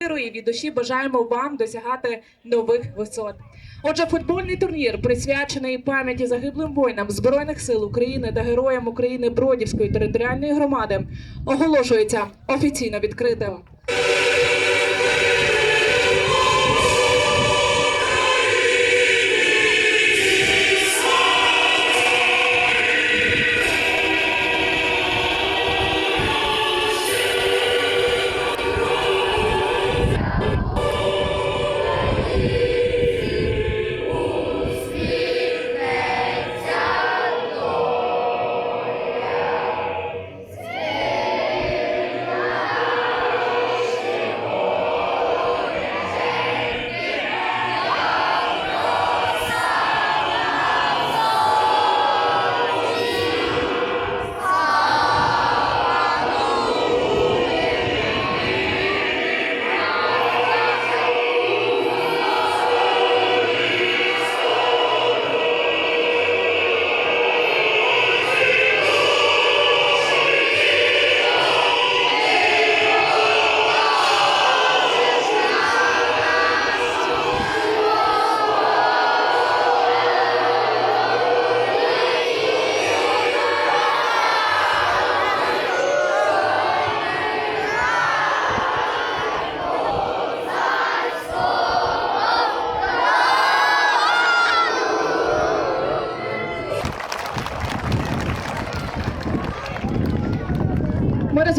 і від душі бажаємо вам досягати нових висот. Отже, футбольний турнір присвячений пам'яті загиблим воїнам Збройних сил України та героям України Бродівської територіальної громади оголошується офіційно відкритим.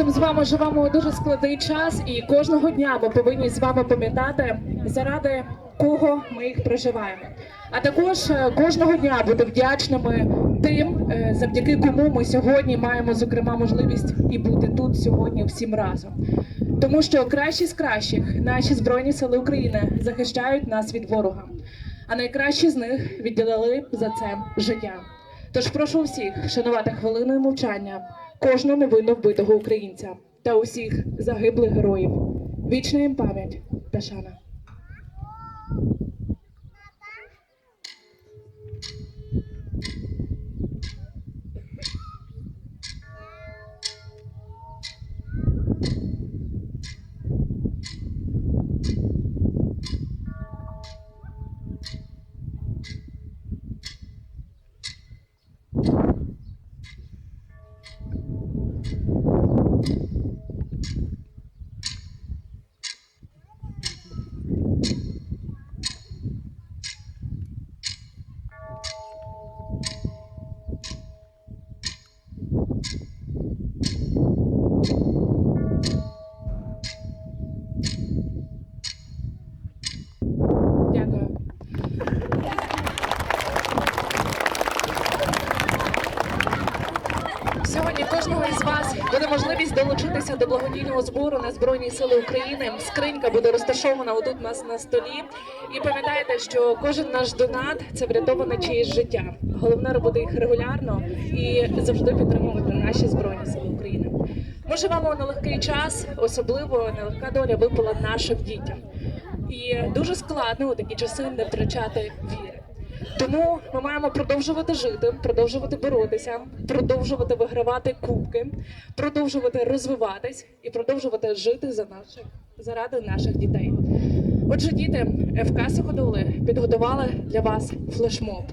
Разом з вами живемо у дуже складний час, і кожного дня ми повинні з вами пам'ятати, заради кого ми їх проживаємо. А також е, кожного дня бути вдячними тим, е, завдяки кому ми сьогодні маємо зокрема можливість і бути тут сьогодні всім разом. Тому що кращі з кращих наші збройні сили України захищають нас від ворога, а найкращі з них відділили за це життя. Тож прошу всіх шанувати хвилиною мовчання кожного невинно вбитого українця та усіх загиблих героїв. Вічна їм пам'ять та шана. Дякую. Сьогодні кожного із вас буде можливість долучитися до благодійного збору на Збройні Сили України. Скринька буде розташована отут у нас на столі. І пам'ятайте, що кожен наш донат це врятоване чиєсь життя. Головне робити їх регулярно і завжди підтримувати наші збройні сили України. Ми живемо у нелегкий час, особливо нелегка доля випала нашим дітям. І дуже складно у такі часи не втрачати віри. Тому ми маємо продовжувати жити, продовжувати боротися, продовжувати вигравати кубки, продовжувати розвиватись і продовжувати жити за наших заради наших дітей. Отже, діти ФК Суходоли підготували для вас флешмоб.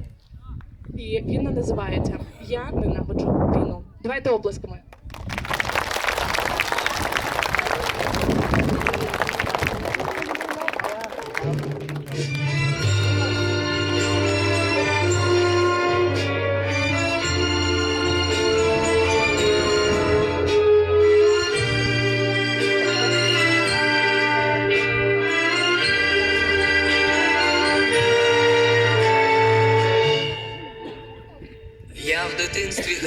І він називається Я ненавиджу війну. Давайте оплесками. Я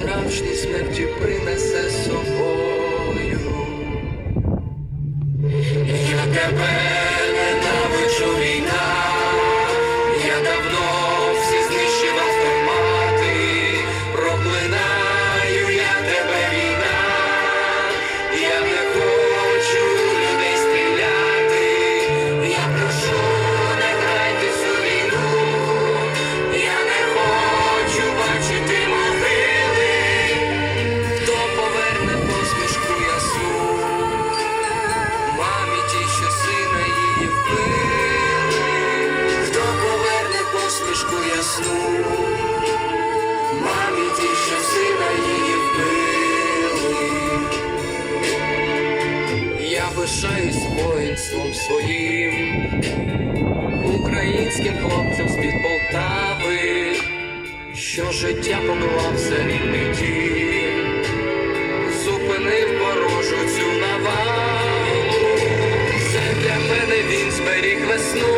справжні смерті принесе собою. Я тебе зберіг весну,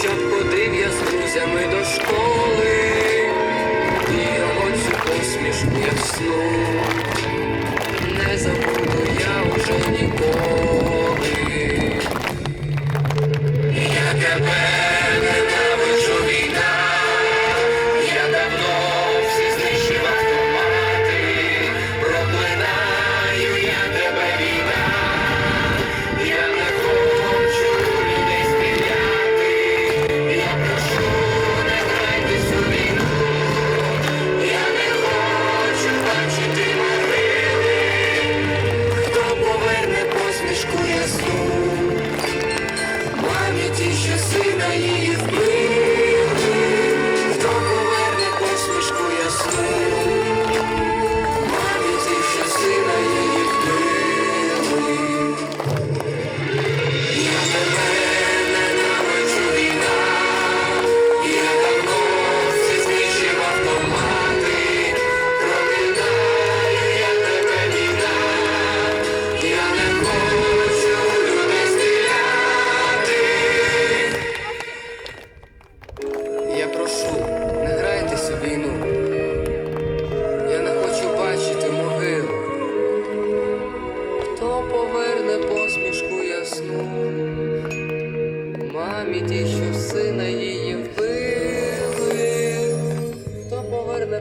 щоб ходив я з друзями до школи, і його цю посмішку я сну ті, що сина її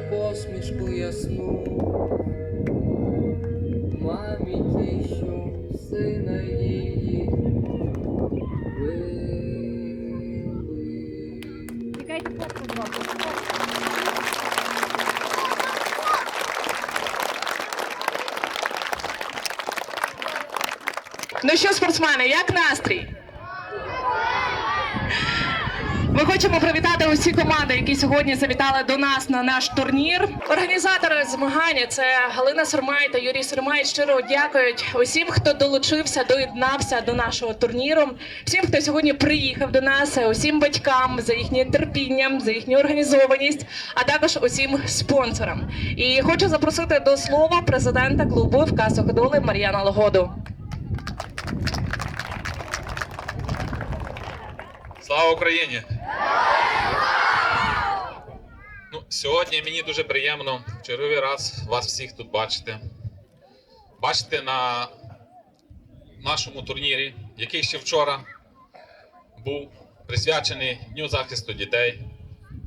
посмішку ясну? Мамі ті, що сина її. Ну що, спортсмени, як настрій? Ми хочемо привітати усі команди, які сьогодні завітали до нас на наш турнір. Організатори змагання це Галина Сурмай та Юрій Сурмай. Щиро дякують усім, хто долучився, доєднався до нашого турніру. Всім, хто сьогодні приїхав до нас, усім батькам за їхнє терпіння, за їхню організованість, а також усім спонсорам. І хочу запросити до слова президента клубу ФК Суходоли Мар'яна Логоду. Слава Україні! Ну, сьогодні мені дуже приємно в черговий раз вас всіх тут бачити. Бачити на нашому турнірі, який ще вчора був присвячений Дню захисту дітей.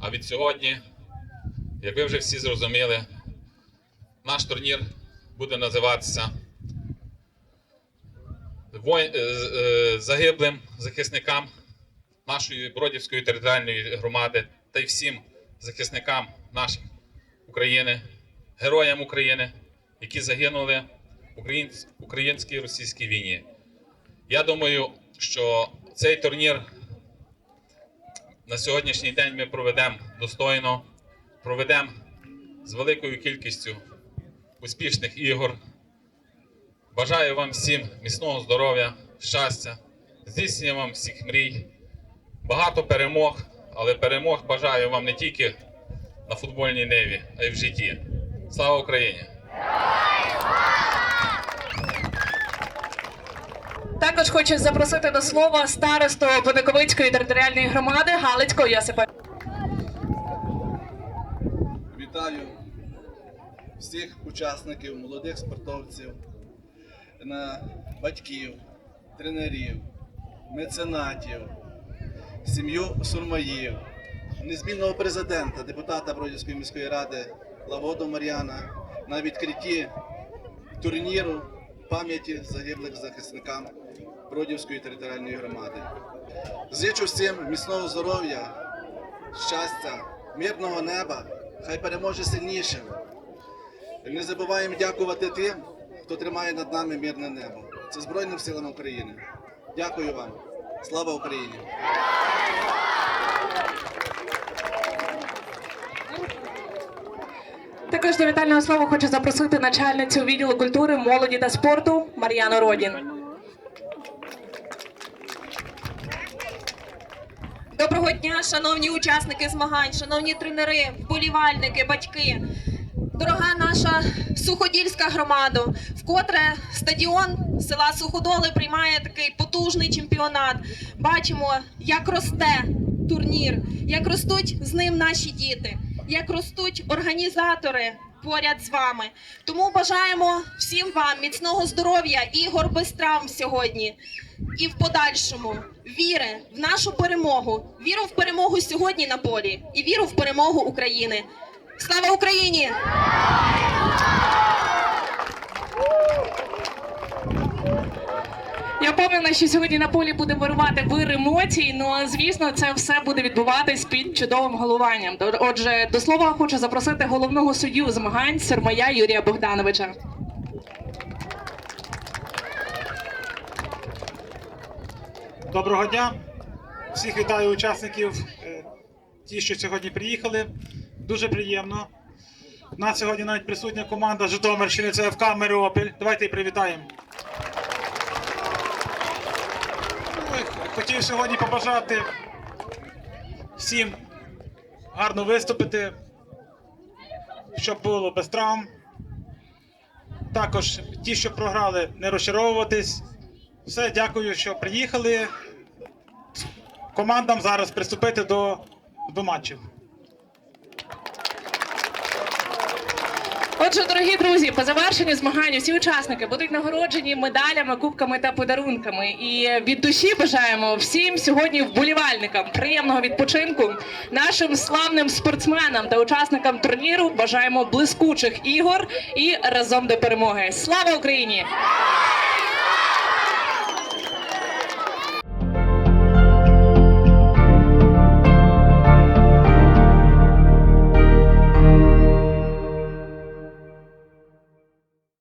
А від сьогодні, як ви вже всі зрозуміли, наш турнір буде називатися «Вой- е, е, загиблим захисникам нашої Бродівської територіальної громади та й всім захисникам нашої України, героям України, які загинули в українсь- українській російській війні. Я думаю, що цей турнір на сьогоднішній день ми проведемо достойно, проведемо з великою кількістю успішних ігор. Бажаю вам всім міцного здоров'я, щастя, здійснення вам всіх мрій багато перемог, але перемог бажаю вам не тільки на футбольній ниві, а й в житті. Слава Україні! Також хочу запросити до слова старосту Пониковицької територіальної громади Галицького Йосипа. Вітаю всіх учасників, молодих спортовців, батьків, тренерів, меценатів, сім'ю Сурмаїв, незмінного президента, депутата Бродівської міської ради Лагоду Мар'яна на відкритті турніру пам'яті загиблих захисникам Бродівської територіальної громади. Зичу всім міцного здоров'я, щастя, мирного неба, хай переможе сильнішим. Не забуваємо дякувати тим, хто тримає над нами мирне небо. Це Збройним силам України. Дякую вам. Слава Україні! Також до вітального слова хочу запросити начальницю відділу культури, молоді та спорту Мар'яну Родін. Доброго дня, шановні учасники змагань, шановні тренери, вболівальники, батьки. Дорога наша суходільська громада, вкотре стадіон села Суходоли приймає такий потужний чемпіонат. Бачимо, як росте турнір, як ростуть з ним наші діти, як ростуть організатори поряд з вами. Тому бажаємо всім вам міцного здоров'я, ігор без травм сьогодні і в подальшому віри в нашу перемогу, віру в перемогу сьогодні на полі і віру в перемогу України. Слава Україні! Я впевнена, що сьогодні на полі буде вирувати вир емоцій. Ну а звісно, це все буде відбуватись під чудовим головуванням. Отже, до слова хочу запросити головного суддю змагань Сермая Юрія Богдановича. Доброго дня! Всіх вітаю учасників, е, ті, що сьогодні приїхали. Дуже приємно. У нас сьогодні навіть присутня команда Житомирщини, це ФК Миріопіль. Давайте привітаємо. Ну, і Хотів сьогодні побажати всім гарно виступити, щоб було без травм. Також ті, що програли, не розчаровуватись. Все, дякую, що приїхали. Командам зараз приступити до, до матчів. Отже, дорогі друзі, по завершенню змагань всі учасники будуть нагороджені медалями, кубками та подарунками. І від душі бажаємо всім сьогодні вболівальникам приємного відпочинку. Нашим славним спортсменам та учасникам турніру бажаємо блискучих ігор і разом до перемоги. Слава Україні!